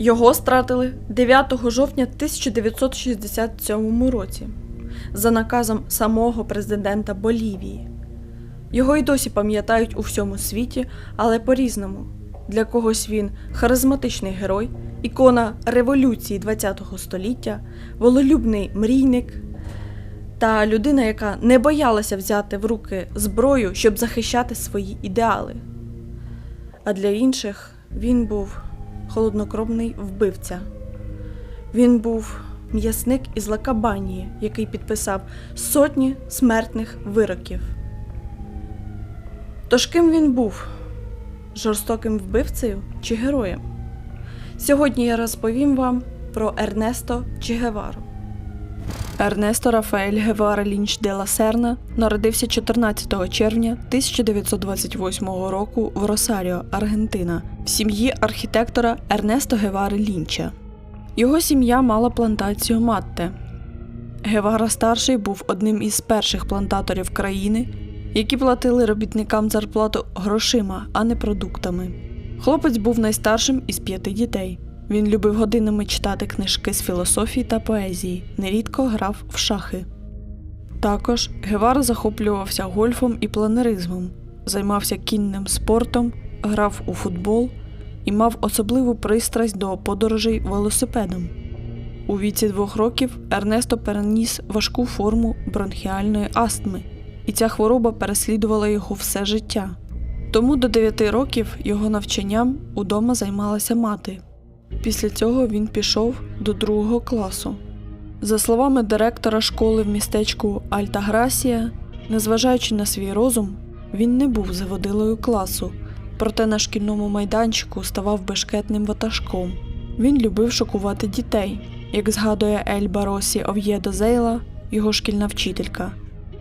Його стратили 9 жовтня 1967 році за наказом самого президента Болівії. Його й досі пам'ятають у всьому світі, але по-різному. Для когось він харизматичний герой, ікона революції ХХ століття, волелюбний мрійник та людина, яка не боялася взяти в руки зброю, щоб захищати свої ідеали. А для інших він був холоднокровний вбивця. Він був м'ясник із Лакабанії, який підписав сотні смертних вироків. Тож ким він був? Жорстоким вбивцею чи героєм? Сьогодні я розповім вам про Ернесто Че Гевару. Ернесто Рафаель Гевара Лінч де ла Серна народився 14 червня 1928 року в Росаріо, Аргентина, в сім'ї архітектора Ернесто Гевари Лінча. Його сім'я мала плантацію Матте. Гевара старший був одним із перших плантаторів країни, які платили робітникам зарплату грошима, а не продуктами. Хлопець був найстаршим із п'яти дітей. Він любив годинами читати книжки з філософії та поезії, нерідко грав в шахи. Також Гевара захоплювався гольфом і планеризмом, займався кінним спортом, грав у футбол і мав особливу пристрасть до подорожей велосипедом. У віці двох років Ернесто переніс важку форму бронхіальної астми, і ця хвороба переслідувала його все життя. Тому до 9 років його навчанням удома займалася мати. Після цього він пішов до другого класу. За словами директора школи в містечку Альтаграсія, незважаючи на свій розум, він не був заводилою класу, проте на шкільному майданчику ставав бешкетним ватажком. Він любив шокувати дітей, як згадує Ель Баросі Ов'єдо Зейла, його шкільна вчителька.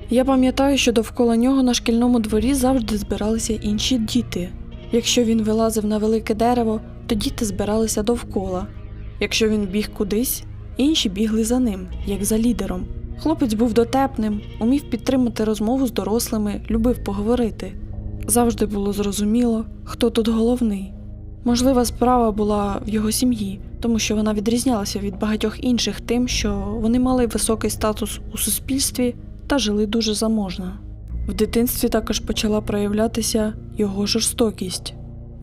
Я пам'ятаю, що довкола нього на шкільному дворі завжди збиралися інші діти. Якщо він вилазив на велике дерево, то діти збиралися довкола. Якщо він біг кудись, інші бігли за ним, як за лідером. Хлопець був дотепним, умів підтримати розмову з дорослими, любив поговорити. Завжди було зрозуміло, хто тут головний. Можлива справа була в його сім'ї, тому що вона відрізнялася від багатьох інших тим, що вони мали високий статус у суспільстві та жили дуже заможно. В дитинстві також почала проявлятися його жорстокість.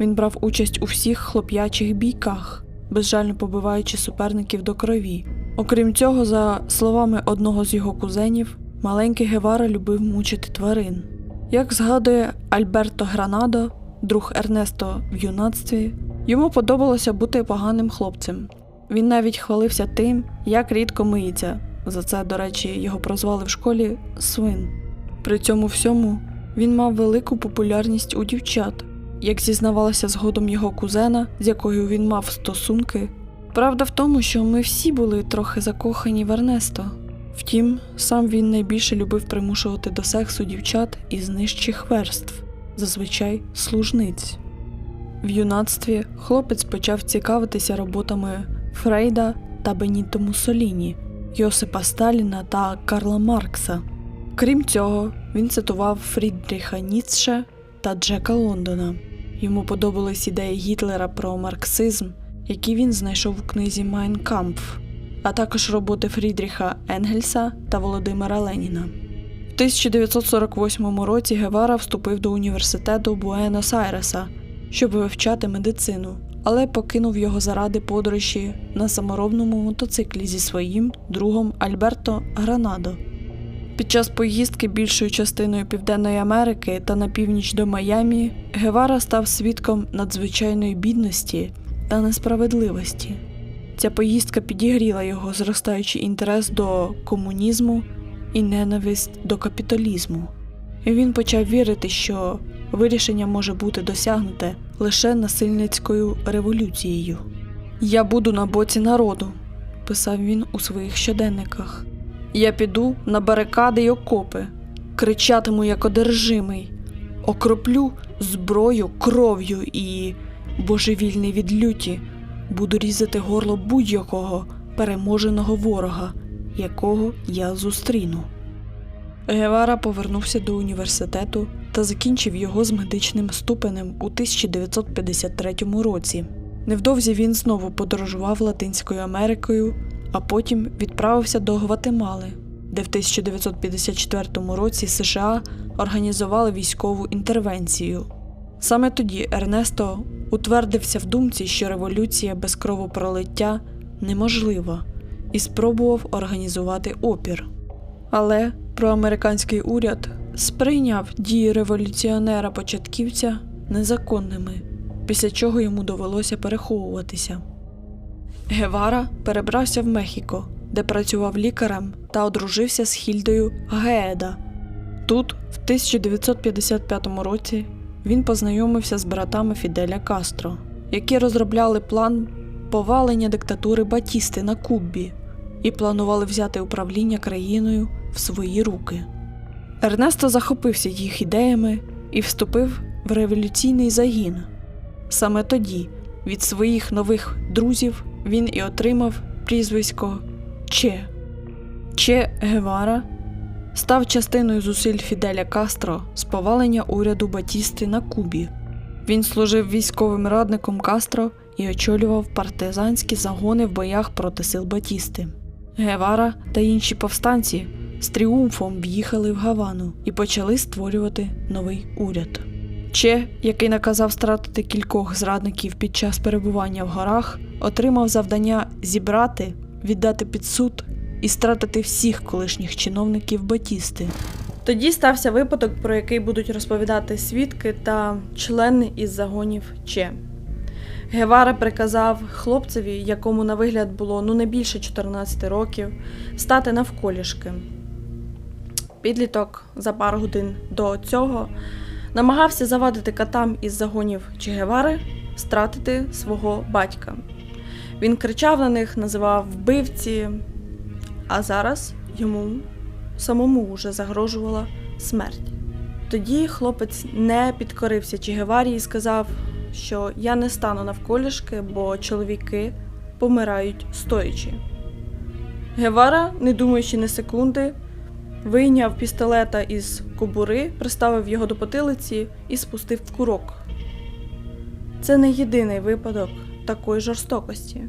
Він брав участь у всіх хлоп'ячих бійках, безжально побиваючи суперників до крові. Окрім цього, за словами одного з його кузенів, маленький Гевара любив мучити тварин. Як згадує Альберто Гранадо, друг Ернесто в юнацтві, йому подобалося бути поганим хлопцем. Він навіть хвалився тим, як рідко миється. За це, до речі, його прозвали в школі свин. При цьому всьому він мав велику популярність у дівчат, як зізнавалася згодом його кузена, з якою він мав стосунки. Правда в тому, що ми всі були трохи закохані в Ернесто. Втім, сам він найбільше любив примушувати до сексу дівчат із нижчих верств, зазвичай служниць. В юнацтві хлопець почав цікавитися роботами Фрейда та Беніто Муссоліні, Йосипа Сталіна та Карла Маркса. Крім цього, він цитував Фрідріха Ніцше та Джека Лондона. Йому подобались ідеї Гітлера про марксизм, які він знайшов у книзі Майн Кампф, а також роботи Фрідріха Енгельса та Володимира Леніна. В 1948 році Гевара вступив до університету Буенос-Айреса, щоб вивчати медицину, але покинув його заради подорожі на саморобному мотоциклі зі своїм другом Альберто Гранадо. Під час поїздки більшою частиною Південної Америки та на північ до Майамі Гевара став свідком надзвичайної бідності та несправедливості. Ця поїздка підігріла його зростаючий інтерес до комунізму і ненависть до капіталізму. І він почав вірити, що вирішення може бути досягнуте лише насильницькою революцією. Я буду на боці народу, писав він у своїх щоденниках. Я піду на барикади й окопи, кричатиму як одержимий, окроплю зброю кров'ю і, божевільний від люті, буду різати горло будь-якого переможеного ворога, якого я зустріну. Гевара повернувся до університету та закінчив його з медичним ступенем у 1953 році. Невдовзі він знову подорожував Латинською Америкою, а потім відправився до Гватемали, де в 1954 році США організували військову інтервенцію. Саме тоді Ернесто утвердився в думці, що революція без кровопролиття неможлива, і спробував організувати опір. Але проамериканський уряд сприйняв дії революціонера-початківця незаконними, після чого йому довелося переховуватися. Гевара перебрався в Мехіко, де працював лікарем та одружився з Хільдою Гееда. Тут, в 1955 році, він познайомився з братами Фіделя Кастро, які розробляли план повалення диктатури Батісти на Кубі і планували взяти управління країною в свої руки. Ернесто захопився їх ідеями і вступив в революційний загін. Саме тоді від своїх нових друзів він і отримав прізвисько Че. Че Гевара став частиною зусиль Фіделя Кастро з повалення уряду Батісти на Кубі. Він служив військовим радником Кастро і очолював партизанські загони в боях проти сил Батісти. Гевара та інші повстанці з тріумфом в'їхали в Гавану і почали створювати новий уряд. Че, який наказав стратити кількох зрадників під час перебування в горах, отримав завдання зібрати, віддати під суд і стратити всіх колишніх чиновників Батісти. Тоді стався випадок, про який будуть розповідати свідки та члени із загонів Че. Гевара приказав хлопцеві, якому на вигляд було ну не більше 14 років, стати навколішки. Підліток за пару годин до цього намагався завадити катам із загонів Че Гевари стратити свого батька. Він кричав на них, називав вбивці, а зараз йому самому вже загрожувала смерть. Тоді хлопець не підкорився Че Геварі і сказав, що я не стану навколішки, бо чоловіки помирають стоячи. Гевара, не думаючи ні секунди, вийняв пістолета із кобури, приставив його до потилиці і спустив в курок. Це не єдиний випадок такої жорстокості.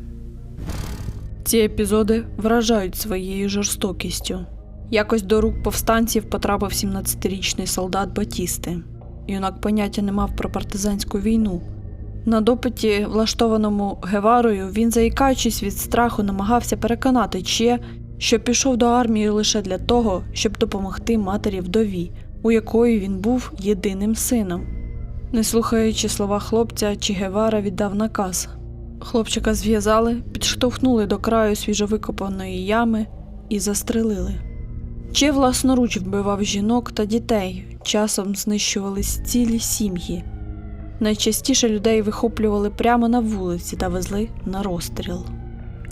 Ці епізоди вражають своєю жорстокістю. Якось до рук повстанців потрапив 17-річний солдат Батісти. Юнак поняття не мав про партизанську війну. На допиті, влаштованому Геварою, він, заїкаючись від страху, намагався переконати Че, що пішов до армії лише для того, щоб допомогти матері вдові, у якої він був єдиним сином. Не слухаючи слова хлопця, Че Гевара віддав наказ. Хлопчика зв'язали, підштовхнули до краю свіжовикопаної ями і застрелили. Че власноруч вбивав жінок та дітей, часом знищувались цілі сім'ї. Найчастіше людей вихоплювали прямо на вулиці та везли на розстріл.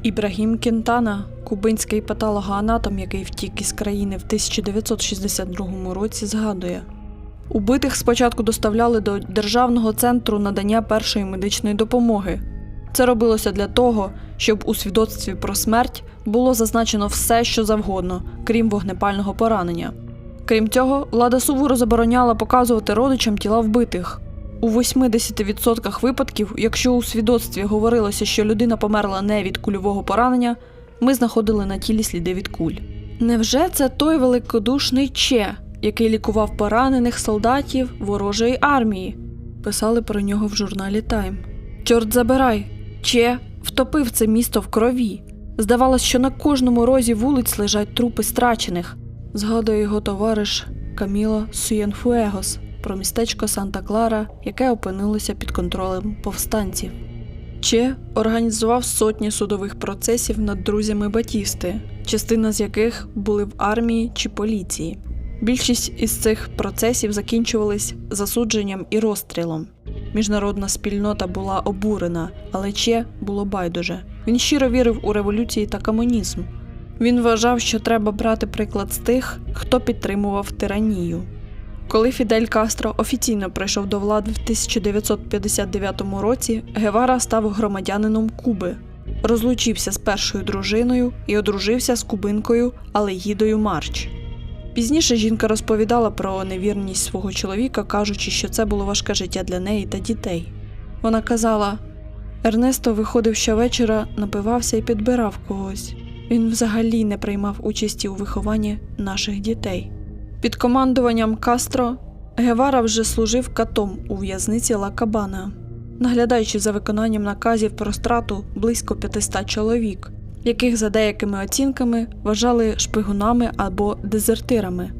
Ібрагім Кентана, кубинський патологоанатом, який втік із країни в 1962 році, згадує: убитих спочатку доставляли до Державного центру надання першої медичної допомоги. Це робилося для того, щоб у свідоцтві про смерть було зазначено все, що завгодно, крім вогнепального поранення. Крім цього, влада суворо забороняла показувати родичам тіла вбитих. У 80% випадків, якщо у свідоцтві говорилося, що людина померла не від кульового поранення, ми знаходили на тілі сліди від куль. Невже це той великодушний Че, який лікував поранених солдатів ворожої армії? Писали про нього в журналі Тайм. Чорт забирай, Че втопив це місто в крові. Здавалось, що на кожному розі вулиць лежать трупи страчених. Згадує його товариш Каміло Суєнфуегос про містечко Санта-Клара, яке опинилося під контролем повстанців. Че організував сотні судових процесів над друзями Батісти, частина з яких були в армії чи поліції. Більшість із цих процесів закінчувались засудженням і розстрілом. Міжнародна спільнота була обурена, але Че було байдуже. Він щиро вірив у революції та комунізм. Він вважав, що треба брати приклад з тих, хто підтримував тиранію. Коли Фідель Кастро офіційно прийшов до влади в 1959 році, Гевара став громадянином Куби, розлучився з першою дружиною і одружився з кубинкою Алегідою Марч. Пізніше жінка розповідала про невірність свого чоловіка, кажучи, що це було важке життя для неї та дітей. Вона казала: Ернесто виходив щовечора, напивався і підбирав когось. Він взагалі не приймав участі у вихованні наших дітей. Під командуванням Кастро Гевара вже служив катом у в'язниці Ла Кабана, наглядаючи за виконанням наказів про страту близько 500 чоловік, яких за деякими оцінками вважали шпигунами або дезертирами.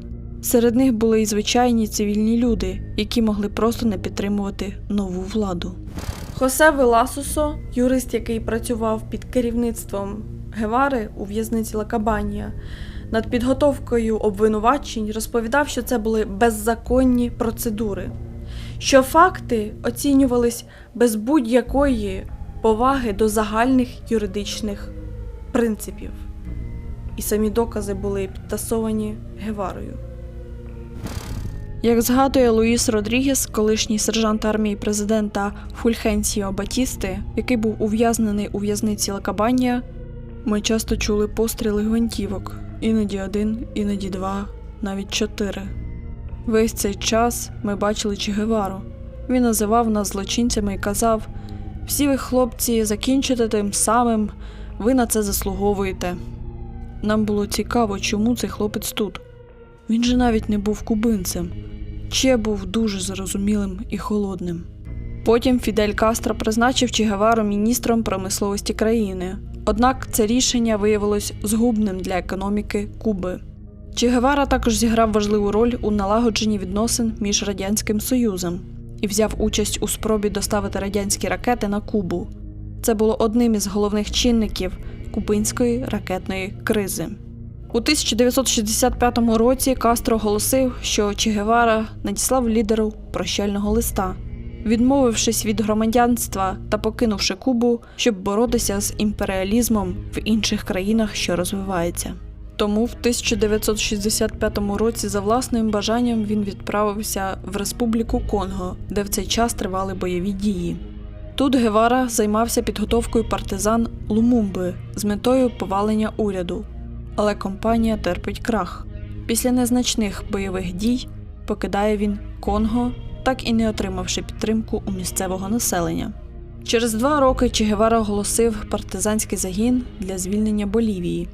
Серед них були і звичайні цивільні люди, які могли просто не підтримувати нову владу. Хосе Веласусо, юрист, який працював під керівництвом Гевари у в'язниці Лакабанія, над підготовкою обвинувачень розповідав, що це були беззаконні процедури, що факти оцінювались без будь-якої поваги до загальних юридичних принципів, і самі докази були підтасовані Геварою. Як згадує Луїс Родрігес, колишній сержант армії президента Фульхенсіо Батісти, який був ув'язнений у в'язниці Лакабанія, ми часто чули постріли гвинтівок, іноді один, іноді два, навіть чотири. Весь цей час ми бачили Чигевару. Він називав нас злочинцями і казав: всі ви, хлопці, закінчите тим самим, ви на це заслуговуєте. Нам було цікаво, чому цей хлопець тут. Він же навіть не був кубинцем, Че був дуже зрозумілим і холодним. Потім Фідель Кастро призначив Че Гевару міністром промисловості країни. Однак це рішення виявилось згубним для економіки Куби. Че Гевара також зіграв важливу роль у налагодженні відносин між Радянським Союзом і взяв участь у спробі доставити радянські ракети на Кубу. Це було одним із головних чинників кубинської ракетної кризи. У 1965 році Кастро оголосив, що Че Гевара надіслав лідеру прощального листа, відмовившись від громадянства та покинувши Кубу, щоб боротися з імперіалізмом в інших країнах, що розвивається. Тому в 1965 році за власним бажанням він відправився в Республіку Конго, де в цей час тривали бойові дії. Тут Гевара займався підготовкою партизан Лумумби з метою повалення уряду, але компанія терпить крах. Після незначних бойових дій покидає він Конго, так і не отримавши підтримку у місцевого населення. Через два роки Че Гевара оголосив партизанський загін для звільнення Болівії.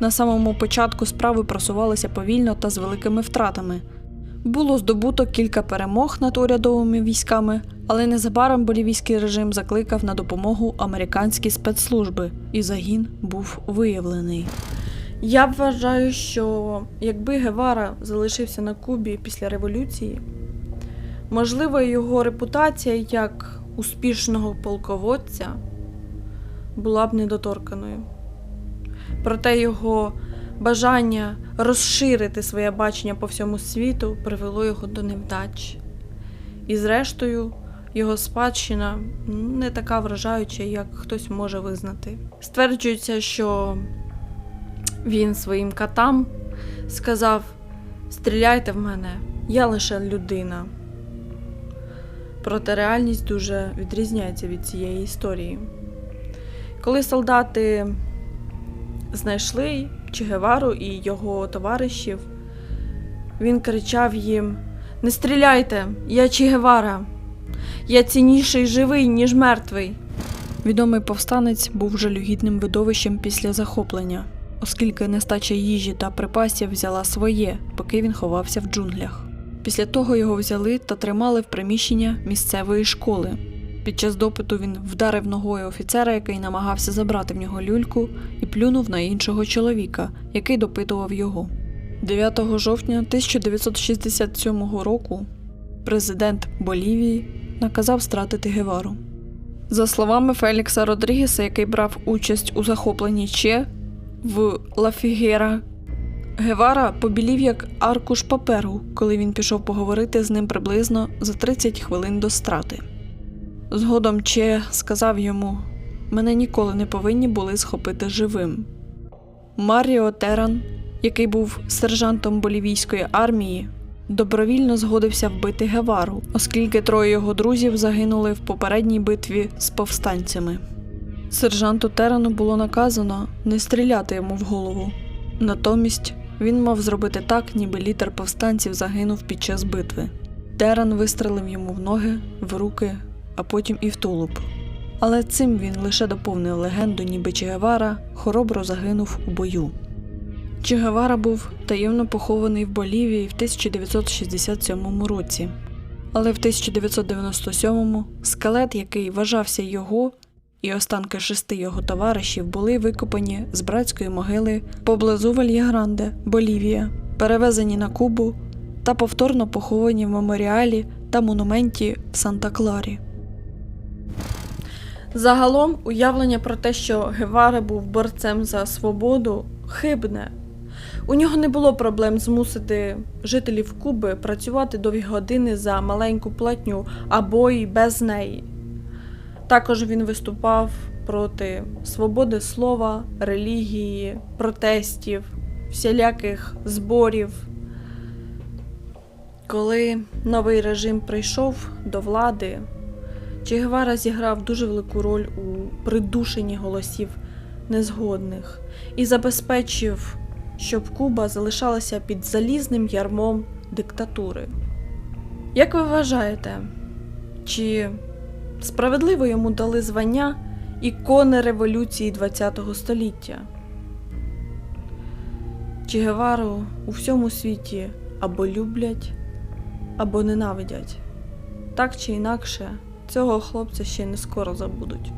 На самому початку справи просувалися повільно та з великими втратами. Було здобуто кілька перемог над урядовими військами, але незабаром болівійський режим закликав на допомогу американські спецслужби, і загін був виявлений. Я вважаю, що якби Гевара залишився на Кубі після революції, можливо, його репутація як успішного полководця була б недоторканою. Проте його бажання розширити своє бачення по всьому світу привело його до невдач. І, зрештою, його спадщина не така вражаюча, як хтось може визнати. Стверджується, що він своїм катам сказав: Стріляйте в мене, я лише людина. Проте реальність дуже відрізняється від цієї історії. Коли солдати знайшли Че Гевару і його товаришів, він кричав їм: Не стріляйте, я Че Гевара! Я цінніший живий, ніж мертвий. Відомий повстанець був жалюгідним видовищем після захоплення, оскільки нестача їжі та припасів взяла своє, поки він ховався в джунглях. Після того його взяли та тримали в приміщення місцевої школи. Під час допиту він вдарив ногою офіцера, який намагався забрати в нього люльку, і плюнув на іншого чоловіка, який допитував його. 9 жовтня 1967 року президент Болівії наказав стратити Гевару. За словами Фелікса Родрігеса, який брав участь у захопленні Че в Лафігера, Гевара побілів як аркуш паперу, коли він пішов поговорити з ним приблизно за 30 хвилин до страти. Згодом Че сказав йому: мене ніколи не повинні були схопити живим. Маріо Теран, який був сержантом болівійської армії, добровільно згодився вбити Гевару, оскільки троє його друзів загинули в попередній битві з повстанцями. Сержанту Терану було наказано не стріляти йому в голову. Натомість він мав зробити так, ніби літер повстанців загинув під час битви. Теран вистрелив йому в ноги, в руки, а потім і в тулуб. Але цим він лише доповнив легенду, ніби Че Гевара хоробро загинув у бою. Че Гевара був таємно похований в Болівії в 1967 році. Але в 1997-му скелет, який вважався його, і останки шести його товаришів були викопані з братської могили поблизу Вальягранде, Болівія, перевезені на Кубу та повторно поховані в меморіалі та монументі в Санта-Кларі. Загалом уявлення про те, що Гевара був борцем за свободу, хибне. У нього не було проблем змусити жителів Куби працювати довгі години за маленьку платню або й без неї. Також він виступав проти свободи слова, релігії, протестів, всіляких зборів. Коли новий режим прийшов до влади, Че Гевара зіграв дуже велику роль у придушенні голосів незгодних і забезпечив, щоб Куба залишалася під залізним ярмом диктатури. Як ви вважаєте, чи справедливо йому дали звання ікони революції ХХ століття? Чи Гевару у всьому світі або люблять, або ненавидять. Так чи інакше, цього хлопця ще не скоро забудуть.